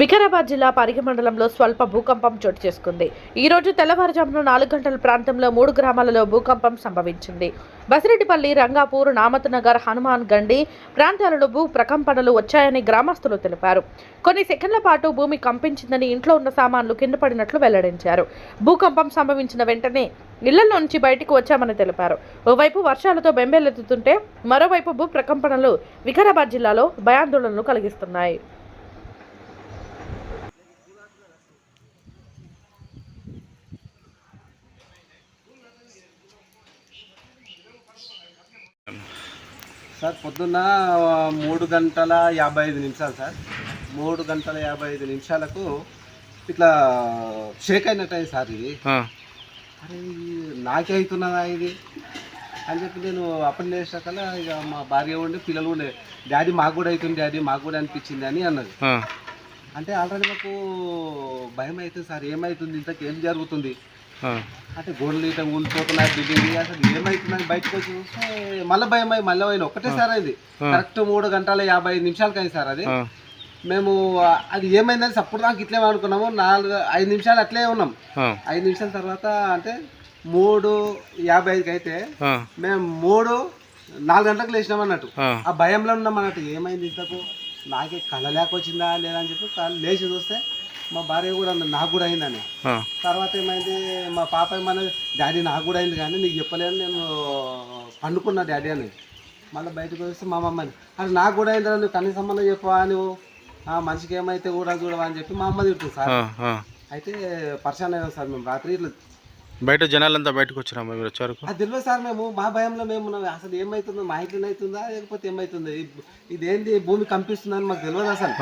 వికారాబాద్ జిల్లా పరిగి మండలంలో స్వల్ప భూకంపం చోటు చేసుకుంది. ఈ రోజు తెల్లవారుజామున నాలుగు గంటల ప్రాంతంలో మూడు గ్రామాలలో భూకంపం సంభవించింది. బసిరెడ్డిపల్లి రంగాపూర్ నామత్ నగర్ హనుమాన్ గండి ప్రాంతాలలో భూ ప్రకంపనలు వచ్చాయని గ్రామస్తులు తెలిపారు. కొన్ని సెకండ్ల పాటు భూమి కంపించిందని ఇంట్లో ఉన్న సామాన్లు కింద పడినట్లు వెల్లడించారు. భూకంపం సంభవించిన వెంటనే ఇళ్ళలో నుంచి బయటకు వచ్చామని తెలిపారు. ఓవైపు వర్షాలతో బెంబేలెత్తుతుంటే మరోవైపు భూ ప్రకంపనలు వికారాబాద్ జిల్లాలో భయాందోళనలు కలిగిస్తున్నాయి. సార్ పొద్దున్న మూడు గంటల యాభై ఐదు నిమిషాలు సార్. మూడు గంటల యాభై ఐదు నిమిషాలకు ఇట్లా షేక్ అయినట్టు సార్ ఇది. అరే నాకే అవుతున్నదా ఇది? అని చెప్పి నేను అప్పటి లేచాకల్లా ఇక మా భార్య ఉండి పిల్లలు ఉండే డాడీ మాకు కూడా అవుతుంది డాడీ మాకు కూడా అనిపించింది అని అన్నది. అంటే ఆల్రెడీ మాకు భయం అవుతుంది సార్ ఏమవుతుంది ఇంతకు ఏం జరుగుతుంది? అంటే గోడలు ఇట్లా ఊలిపోతున్నాయి బిల్డింగ్ అసలు ఏమవుతుందని బయటకు వచ్చి చూస్తే మళ్ళీ భయం అయ్యి మళ్ళీ పోయిన ఒకటేసారి అయింది కరెక్ట్ మూడు గంటల యాభై ఐదు నిమిషాలకి అయింది సార్ అది. మేము అది ఏమైందని అప్పుడు దాకా ఇట్లే అనుకున్నాము. నాలుగు ఐదు నిమిషాలు అట్లే ఉన్నాం. ఐదు నిమిషాల తర్వాత అంటే మూడు యాభై ఐదుకి అయితే మేము మూడు నాలుగు గంటలకు లేచినాం అన్నట్టు. ఆ. భయంలో ఉన్నాం అన్నట్టు. ఏమైంది ఇంతకు? నాకే కళ్ళ లేక వచ్చిందా లేదా అని చెప్పి లేచి చూస్తే మా భార్య కూడా అన్నది నాకు కూడా అయిందని. తర్వాత ఏమైంది మా పాప ఏమన్నా డాడీ నాకు కూడా అయింది కానీ నీకు చెప్పలేను నేను పండుకున్నా డాడీ అని. మళ్ళీ బయటకు వస్తే మా మమ్మని అది నాకు కూడా అయింది నువ్వు కనీసం అన్న చెప్పవా నువ్వు? ఆ మనిషికి ఏమైతే కూడా చూడవా అని చెప్పి మా అమ్మ తిడుతుంది సార్. అయితే పరిశాన్ అయినాం సార్ మేము రాత్రి ఇట్లా. బయట జనాలంతా బయటకు వచ్చినా మీరు వచ్చే వరకు అది తెలియదు సార్ మేము మా భయంలో మేము అసలు ఏమవుతుందో మా ఇంట్లో అవుతుందా లేకపోతే ఏమవుతుందో ఇది- ఇదేంటి భూమి కంపిస్తుందని మాకు తెలియదు అసలు.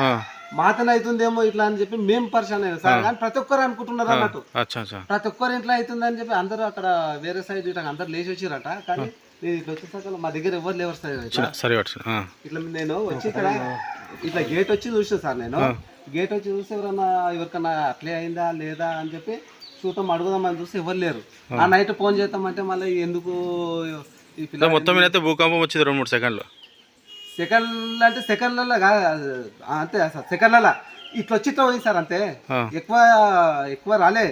మాతన అవుతుందేమో ఇట్లా అని చెప్పి మేము పరిశాన్ అయినా. సార్ కానీ ప్రతి ఒక్కరు అనుకుంటున్నారు అన్నట్టు. ప్రతి ఒక్కరు ఇంట్లో అవుతుందని చెప్పి అందరూ అక్కడ వేరే సైడ్ ఇట్లా అందరు లేచి వచ్చిరట కానీ నేను ఇట్లా వచ్చేసాక మా దగ్గర ఎవరు లేవరు సార్ ఇట్లా. నేను వచ్చి ఇక్కడ ఇట్లా గేట్ వచ్చి చూసిన సార్ నేను. గేట్ వచ్చి చూస్తే ఎవరన్నా ఎవరికన్నా అట్లే అయిందా లేదా అని చెప్పి చూద్దాం అడుగుదామని చూస్తే ఎవరు లేరు. ఆ. నైట్ ఫోన్ చేద్దామంటే మళ్ళీ ఎందుకు మొత్తం భూకంపం వచ్చింది రెండు మూడు సెకండ్లు. సెకండ్ అంటే సెకండ్లలో కాదు అంతే సార్ సెకండ్లలో ఇట్లా వచ్చి ఇట్లా పోయింది సార్ అంతే. ఎక్కువ ఎక్కువ రాలే.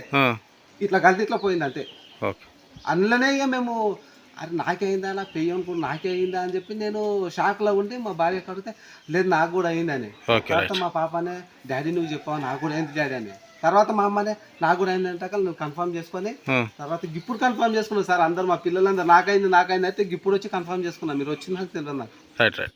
ఇట్లా గల్తి ఇట్లా పోయింది అంతే. అందులోనే ఇక మేము అరే నాకే అయిందా నా పెయ్యి అనుకుని నాకే అయిందా అని చెప్పి నేను షాక్లో ఉండి మా భార్య అడిగితే లేదు నాకు కూడా అయిందని. తర్వాత మా పాపనే డాడీ నువ్వు చెప్పావు నాకు కూడా అయింది డాడీ అని. తర్వాత మా అమ్మనే నాకు కూడా అయింది అంటాక నువ్వు కన్ఫర్మ్ చేసుకొని తర్వాత ఇప్పుడు కన్ఫర్మ్ చేసుకున్నావు సార్ అందరు మా పిల్లలందరూ నాకైంది నాకైంది అయితే ఇప్పుడు వచ్చి కన్ఫర్మ్ చేసుకున్నాం. మీరు తెలియదు నాకు. Right right.